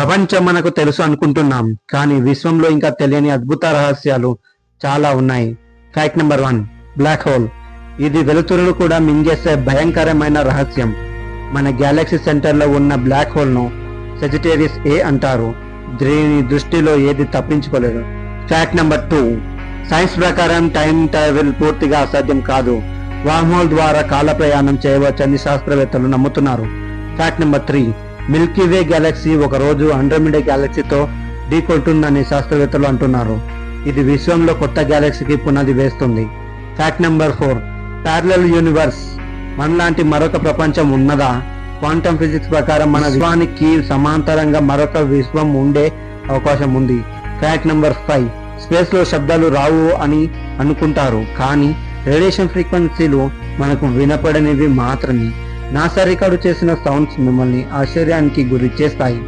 ప్రపంచం మనకు తెలుసు అనుకుంటున్నాం కానీ విశ్వంలో ఇంకా తెలియని అద్భుత రహస్యాలు చాలా ఉన్నాయి. Fact number one black hole ఇది వెలుతురును కూడా మింగేసే భయంకరమైన రహస్యం. మన గ్యాలక్సీ సెంటర్లో ఉన్న బ్లాక్ హోల్ను సెజిటేరియస్ ఏ అంటారు. దీని దృష్టిలో ఏది తప్పించుకోలేదు. ఫ్యాక్ట్ నెంబర్ టూ సైన్స్ ప్రకారం టైం ట్రావెల్ పూర్తిగా అసాధ్యం కాదు. వామ్ హోల్ ద్వారా కాల ప్రయాణం చేయవచ్చని శాస్త్రవేత్తలు నమ్ముతున్నారు. Fact number three Milky Way galaxy ఒక రోజు అండ్రమిడే గ్యాలక్సీతో ఢీకొంటుందని శాస్త్రవేత్తలు అంటున్నారు. ఇది విశ్వంలో కొత్త గ్యాలక్సీకి పునాది వేస్తుంది. Fact number four parallel universe మనలాంటి మరొక ప్రపంచం ఉన్నదా? క్వాంటమ్ ఫిజిక్స్ ప్రకారం మన విశ్వానికి సమాంతరంగా మరొక విశ్వం ఉండే అవకాశం ఉంది. ఫ్యాక్ట్ నెంబర్ ఫైవ్ స్పేస్లో శబ్దాలు రావు అని అనుకుంటారు. కానీ రేడియేషన్ ఫ్రీక్వెన్సీలు మనకు వినపడనివి మాత్రమే. నాసా రికార్డు చేసిన సౌండ్స్ మిమ్మల్ని ఆశ్చర్యానికి గురి చేస్తాయి.